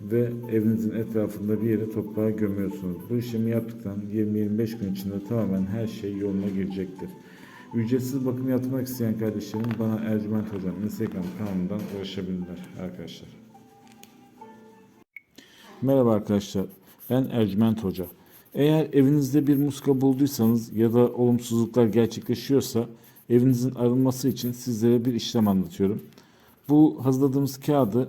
ve evinizin etrafında bir yere toprağa gömüyorsunuz. Bu işlemi yaptıktan 20-25 gün içinde tamamen her şey yoluna girecektir. Ücretsiz bakım yapmak isteyen kardeşlerim bana Ercüment Hocam Instagram kanalından ulaşabilirler arkadaşlar. Merhaba arkadaşlar. Ben Ercüment Hoca. Eğer evinizde bir muska bulduysanız ya da olumsuzluklar gerçekleşiyorsa evinizin arınması için sizlere bir işlem anlatıyorum. Bu hazırladığımız kağıdı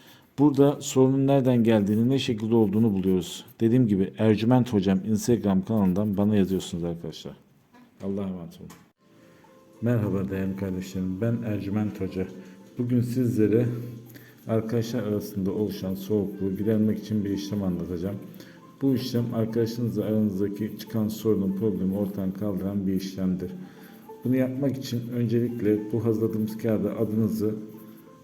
Burada sorunun nereden geldiğini, ne şekilde olduğunu buluyoruz. Dediğim gibi Ercüment Hocam Instagram kanalından bana yazıyorsunuz arkadaşlar. Allah'a emanet olun. Merhaba değerli kardeşlerim. Ben Ercüment Hoca. Bugün sizlere arkadaşlar arasında oluşan soğukluğu gidermek için bir işlem anlatacağım. Bu işlem arkadaşınızla aranızdaki çıkan sorunun problemi ortadan kaldıran bir işlemdir. Bunu yapmak için öncelikle bu hazırladığımız kağıda adınızı,